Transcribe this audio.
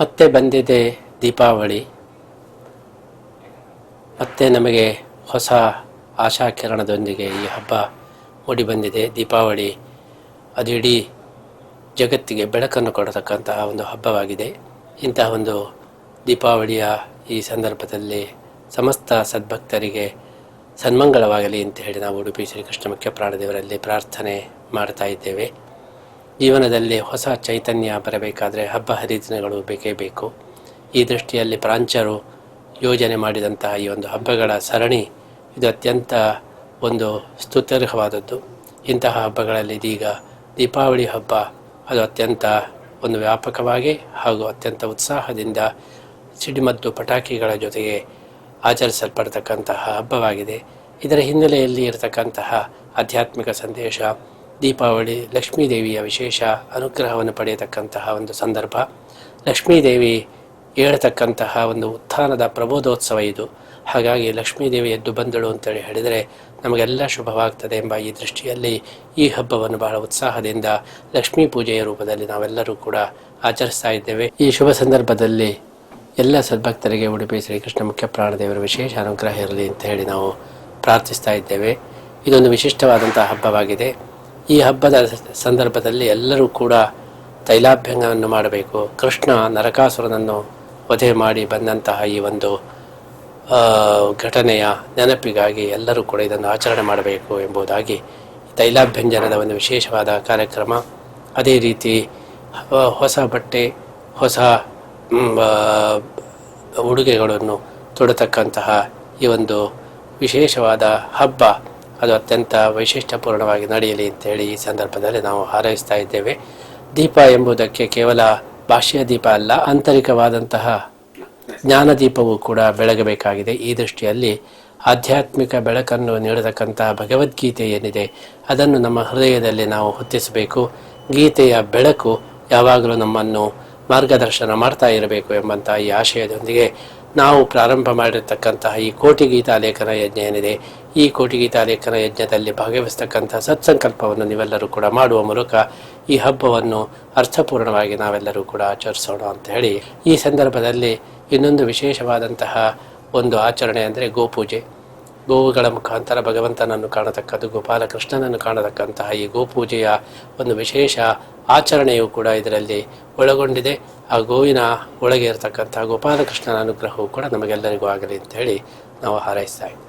ಮತ್ತೆ ಬಂದಿದೆ ದೀಪಾವಳಿ. ಮತ್ತೆ ನಮಗೆ ಹೊಸ ಆಶಾಕಿರಣದೊಂದಿಗೆ ಈ ಹಬ್ಬ ಮೂಡಿ ಬಂದಿದೆ. ದೀಪಾವಳಿ ಅದು ಇಡೀ ಜಗತ್ತಿಗೆ ಬೆಳಕನ್ನು ಕೊಡತಕ್ಕಂತಹ ಒಂದು ಹಬ್ಬವಾಗಿದೆ. ಇಂತಹ ಒಂದು ದೀಪಾವಳಿಯ ಈ ಸಂದರ್ಭದಲ್ಲಿ ಸಮಸ್ತ ಸದ್ಭಕ್ತರಿಗೆ ಸನ್ಮಂಗಳವಾಗಲಿ ಅಂತ ಹೇಳಿ ನಾವು ಉಡುಪಿ ಶ್ರೀಕೃಷ್ಣ ಮುಖ್ಯ ಪ್ರಾಣದೇವರಲ್ಲಿ ಪ್ರಾರ್ಥನೆ ಮಾಡ್ತಾ ಇದ್ದೇವೆ. ಜೀವನದಲ್ಲಿ ಹೊಸ ಚೈತನ್ಯ ಬರಬೇಕಾದರೆ ಹಬ್ಬ ಹರಿದಿನಗಳು ಬೇಕೇ ಬೇಕು. ಈ ದೃಷ್ಟಿಯಲ್ಲಿ ಪ್ರಾಂಚರು ಯೋಜನೆ ಮಾಡಿದಂತಹ ಈ ಒಂದು ಹಬ್ಬಗಳ ಸರಣಿ ಇದು ಅತ್ಯಂತ ಒಂದು ಸ್ತುತ್ಯರ್ಹವಾದದ್ದು ಇಂತಹ ಹಬ್ಬಗಳಲ್ಲಿ ಇದೀಗ ದೀಪಾವಳಿ ಹಬ್ಬ. ಅದು ಅತ್ಯಂತ ಒಂದು ವ್ಯಾಪಕವಾಗಿ ಹಾಗೂ ಅತ್ಯಂತ ಉತ್ಸಾಹದಿಂದ ಸಿಡಿಮದ್ದು ಪಟಾಕಿಗಳ ಜೊತೆಗೆ ಆಚರಿಸಲ್ಪಡ್ತಕ್ಕಂತಹ ಹಬ್ಬವಾಗಿದೆ. ಇದರ ಹಿನ್ನೆಲೆಯಲ್ಲಿ ಇರತಕ್ಕಂತಹ ಆಧ್ಯಾತ್ಮಿಕ ಸಂದೇಶ ದೀಪಾವಳಿ, ಲಕ್ಷ್ಮೀದೇವಿಯ ವಿಶೇಷ ಅನುಗ್ರಹವನ್ನು ಪಡೆಯತಕ್ಕಂತಹ ಒಂದು ಸಂದರ್ಭ. ಲಕ್ಷ್ಮೀದೇವಿ ಹೇಳತಕ್ಕಂತಹ ಒಂದು ಉತ್ಥಾನದ ಪ್ರಬೋಧೋತ್ಸವ ಇದು. ಹಾಗಾಗಿ ಲಕ್ಷ್ಮೀ ದೇವಿ ಎದ್ದು ಬಂದಳು ಅಂತೇಳಿ ಹೇಳಿದರೆ ನಮಗೆಲ್ಲ ಶುಭವಾಗ್ತದೆ ಎಂಬ ಈ ದೃಷ್ಟಿಯಲ್ಲಿ ಈ ಹಬ್ಬವನ್ನು ಬಹಳ ಉತ್ಸಾಹದಿಂದ ಲಕ್ಷ್ಮೀ ಪೂಜೆಯ ರೂಪದಲ್ಲಿ ನಾವೆಲ್ಲರೂ ಕೂಡ ಆಚರಿಸ್ತಾ ಇದ್ದೇವೆ. ಈ ಶುಭ ಸಂದರ್ಭದಲ್ಲಿ ಎಲ್ಲ ಸದ್ಭಕ್ತರಿಗೆ ಉಡುಪಿ ಶ್ರೀಕೃಷ್ಣ ಮುಖ್ಯ ಪ್ರಾಣದೇವರ ವಿಶೇಷ ಅನುಗ್ರಹ ಇರಲಿ ಅಂತ ಹೇಳಿ ನಾವು ಪ್ರಾರ್ಥಿಸ್ತಾ ಇದ್ದೇವೆ. ಇದೊಂದು ವಿಶಿಷ್ಟವಾದಂತಹ ಹಬ್ಬವಾಗಿದೆ. ಈ ಹಬ್ಬದ ಸಂದರ್ಭದಲ್ಲಿ ಎಲ್ಲರೂ ಕೂಡ ತೈಲಾಭ್ಯಂಗವನ್ನು ಮಾಡಬೇಕು. ಕೃಷ್ಣ ನರಕಾಸುರನನ್ನು ವಧೆ ಮಾಡಿ ಬಂದಂತಹ ಈ ಒಂದು ಘಟನೆಯ ನೆನಪಿಗಾಗಿ ಎಲ್ಲರೂ ಕೂಡ ಇದನ್ನು ಆಚರಣೆ ಮಾಡಬೇಕು ಎಂಬುದಾಗಿ ತೈಲಾಭ್ಯಂಜನದ ಒಂದು ವಿಶೇಷವಾದ ಕಾರ್ಯಕ್ರಮ. ಅದೇ ರೀತಿ ಹೊಸ ಬಟ್ಟೆ, ಹೊಸ ಉಡುಗೆಗಳನ್ನು ತೊಡತಕ್ಕಂತಹ ಈ ಒಂದು ವಿಶೇಷವಾದ ಹಬ್ಬ ಅದು ಅತ್ಯಂತ ವೈಶಿಷ್ಟ್ಯಪೂರ್ಣವಾಗಿ ನಡೆಯಲಿ ಅಂತೇಳಿ ಈ ಸಂದರ್ಭದಲ್ಲಿ ನಾವು ಹಾರೈಸ್ತಾ ಇದ್ದೇವೆ. ದೀಪ ಎಂಬುದಕ್ಕೆ ಕೇವಲ ಭಾಷೆಯ ದೀಪ ಅಲ್ಲ, ಆಂತರಿಕವಾದಂತಹ ಜ್ಞಾನ ದೀಪವು ಕೂಡ ಬೆಳಗಬೇಕಾಗಿದೆ. ಈ ದೃಷ್ಟಿಯಲ್ಲಿ ಆಧ್ಯಾತ್ಮಿಕ ಬೆಳಕನ್ನು ನೀಡತಕ್ಕಂತಹ ಭಗವದ್ಗೀತೆ ಏನಿದೆ, ಅದನ್ನು ನಮ್ಮ ಹೃದಯದಲ್ಲಿ ನಾವು ಹೊತ್ತಿಸಬೇಕು ಗೀತೆಯ ಬೆಳಕು ಯಾವಾಗಲೂ ನಮ್ಮನ್ನು ಮಾರ್ಗದರ್ಶನ ಮಾಡ್ತಾ ಇರಬೇಕು ಎಂಬಂತಹ ಈ ಆಶಯದೊಂದಿಗೆ ನಾವು ಪ್ರಾರಂಭ ಮಾಡಿರ್ತಕ್ಕಂತಹ ಈ ಕೋಟಿ ಗೀತಾ ಲೇಖನ ಯಜ್ಞ ಏನಿದೆ, ಈ ಕೋಟಿ ಗೀತಾ ಲೇಖನ ಯಜ್ಞದಲ್ಲಿ ಭಾಗವಹಿಸ್ತಕ್ಕಂತಹ ಸತ್ಸಂಕಲ್ಪವನ್ನು ನೀವೆಲ್ಲರೂ ಕೂಡ ಮಾಡುವ ಮೂಲಕ ಈ ಹಬ್ಬವನ್ನು ಅರ್ಥಪೂರ್ಣವಾಗಿ ನಾವೆಲ್ಲರೂ ಕೂಡ ಆಚರಿಸೋಣ ಅಂತ ಹೇಳಿ ಈ ಸಂದರ್ಭದಲ್ಲಿ ಇನ್ನೊಂದು ವಿಶೇಷವಾದಂತಹ ಒಂದು ಆಚರಣೆ ಅಂದರೆ ಗೋಪೂಜೆ. ಗೋವುಗಳ ಮುಖಾಂತರ ಭಗವಂತನನ್ನು ಕಾಣತಕ್ಕದ್ದು, ಗೋಪಾಲಕೃಷ್ಣನನ್ನು ಕಾಣತಕ್ಕಂತಹ ಈ ಗೋಪೂಜೆಯ ಒಂದು ವಿಶೇಷ ಆಚರಣೆಯು ಕೂಡ ಇದರಲ್ಲಿ ಒಳಗೊಂಡಿದೆ. ಆ ಗೋವಿನ ಒಳಗೆ ಇರತಕ್ಕಂತಹ ಗೋಪಾಲಕೃಷ್ಣನ ಅನುಗ್ರಹವು ಕೂಡ ನಮಗೆಲ್ಲರಿಗೂ ಆಗಲಿ ಅಂತ ಹೇಳಿ ನಾವು ಹಾರೈಸ್ತಾ ಇದ್ದೀವಿ.